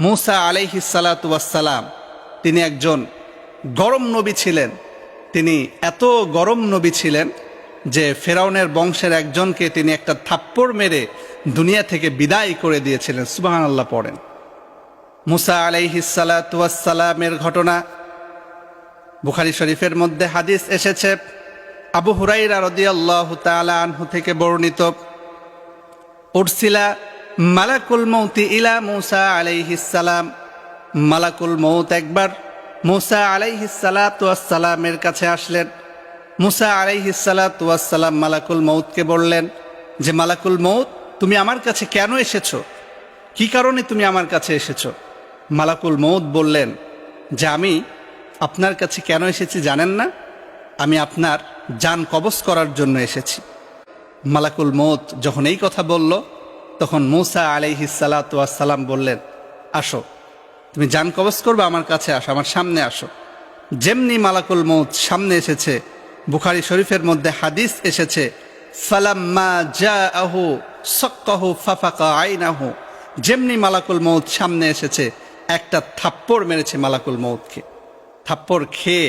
মুসা আলাইহি সালাতাম তিনি একজন গরম নবী ছিলেন। তিনি এত গরম নবী ছিলেন যে ফেরাউনের বংশের একজনকে তিনি একটা থাপ্পড় মেরে দুনিয়া থেকে বিদায় করে দিয়েছিলেন। সুবাহান আল্লাহ পড়েন। মুসা আলাইহি সালাতামের ঘটনা বুখারি শরীফের মধ্যে হাদিস এসেছে। আবু হুরাইরা রদিয়াল্লাহু তাআলা আনহু থেকে বর্ণিত। উরসিলা মালাকুল মৌতি ইলা মুসা আলাইহিসালাম মালাকুল মৌত একবার মুসা আলাইহিসালামের কাছে আসলেন। মুসা আলাইহিসালাম মালাকুল মৌতকে বললেন, যে মালাকুল মৌত তুমি আমার কাছে কেন এসেছ? কি কারণে তুমি আমার কাছে এসেছ? মালাকুল মৌত বললেন, যে আমি আপনার কাছে কেন এসেছি জানেন না? আমি আপনার যান কবজ করার জন্য এসেছি। মালাকুল মৌত যখন এই কথা বলল তখন মুসা আলাইহিসালাম বললেন, আসো, তুমি যান কবজ করবে আমার কাছে আসো, আমার সামনে আসো। যেমনি মালাকুল মৌত সামনে এসেছে, বুখারি শরীফের মধ্যে হাদিস এসেছে আইনাহু। যেমনি মালাকুল মৌত সামনে এসেছে, একটা থাপ্পড় মেরেছে মালাকুল মৌতকে থাপ্পড় খেয়ে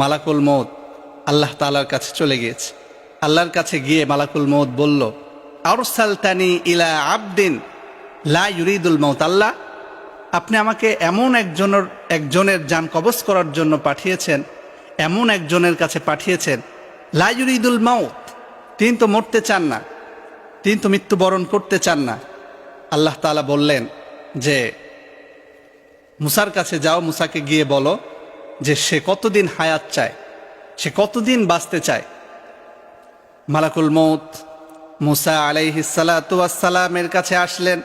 মালাকুল মৌত আল্লাহ তালার কাছে চলে গিয়েছে। আল্লাহর কাছে গিয়ে মালাকুল মৌত বলল আরসালতানি ইলা আবদিন লা ইউরিদুল মৌত আল্লাহ আপনি আমাকে এমন একজনের একজনের যান কবজ করার জন্য পাঠিয়েছেন, এমন একজনের কাছে পাঠিয়েছেন, লা ইউরিদুল মাউত, তিনি তো মরতে চান না, তিনি তো মৃত্যুবরণ করতে চান না। আল্লাহ তালা বললেন যে, মুসার কাছে যাও, মুসাকে গিয়ে বলো যে সে কতদিন হায়াত চায়, সে কতদিন বাঁচতে চায়। মালাকুল মৌত মুসা আলাইহিসালামের কাছে আসলেন।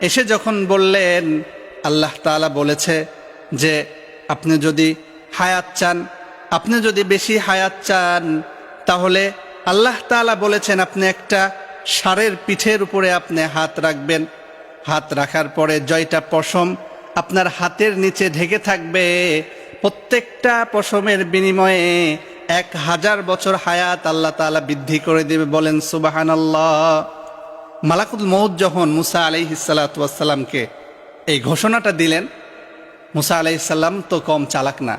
এসে যখন বললেন, আল্লাহ তালা বলেছে যে, আপনি যদি হায়াত চান, আপনি যদি বেশি হায়াত চান, তাহলে আল্লাহ তালা বলেছেন, আপনি একটা সারের পিঠের উপরে আপনি হাত রাখবেন। হাত রাখার পরে জয়টা পশম আপনার হাতের নিচে ঢেকে থাকবে। প্রত্যেকটা পশমের বিনিময়ে এক হাজার বছর হায়াত আল্লাহ তালা বৃদ্ধি করে দেবে, বলেন সুবাহান আল্লাহ মালাকুল মৌদ যখন মুসা আলাইহিসাল্লাতামকে এই ঘোষণাটা দিলেন, মুসা আলাইসাল্লাম তো কম চালাক না।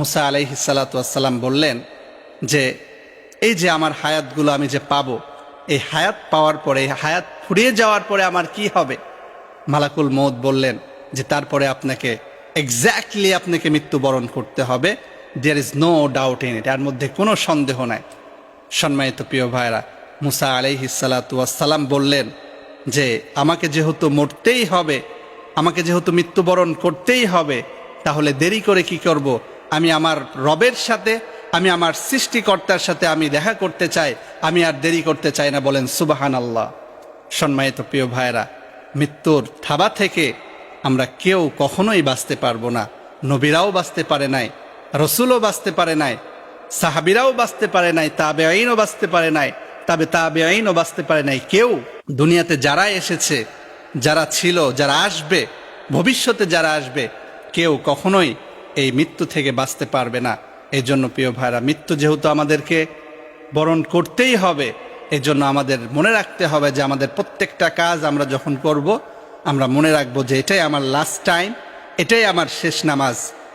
মুসা আলাইহিসাল্লাতাম বললেন যে, এই যে আমার হায়াতগুলো আমি যে পাবো, এই হায়াত পাওয়ার পরে হায়াত ফুরিয়ে যাওয়ার পরে আমার কি হবে? মালাকুল মৌদ বললেন যে, তারপরে আপনাকে এক্স্যাক্টলি আপনাকে মৃত্যুবরণ করতে হবে there is no doubt in it এর মধ্যে কোনো সন্দেহ নাই। সম্মানিত প্রিয় ভাইরা মুসা আলাইহিসালাম বললেন যে, আমাকে যেহেতু মরতেই হবে, আমাকে যেহেতু মৃত্যুবরণ করতেই হবে, তাহলে দেরি করে কি করব? আমি আমার রবের সাথে, আমি আমার সৃষ্টিকর্তার সাথে আমি দেখা করতে চাই, আমি আর দেরি করতে চাই না বলেন সুবাহান আল্লাহ সম্মানিত প্রিয় ভাইরা মৃত্যুর থাবা থেকে আমরা কেউ কখনোই বাঁচতে পারব না, নবীরাও বাঁচতে পারে নাই রসুলও বাঁচতে পারে নাই, সাহাবিরাও বাঁচতে পারে নাই তাবে আইনও বাঁচতে পারে নাই, তবে তাবে আইনও বাঁচতে পারে নাই। কেউ দুনিয়াতে যারা এসেছে, যারা ছিল, যারা আসবে, ভবিষ্যতে যারা আসবে, কেউ কখনোই এই মৃত্যু থেকে বাঁচতে পারবে না। এই জন্য প্রিয় ভাইরা, মৃত্যু যেহেতু আমাদেরকে বরণ করতেই হবে এই জন্য আমাদের মনে রাখতে হবে যে আমাদের প্রত্যেকটা কাজ আমরা যখন করব, আমরা মনে রাখব যে এটাই আমার লাস্ট টাইম এটাই আমার শেষ নামাজ।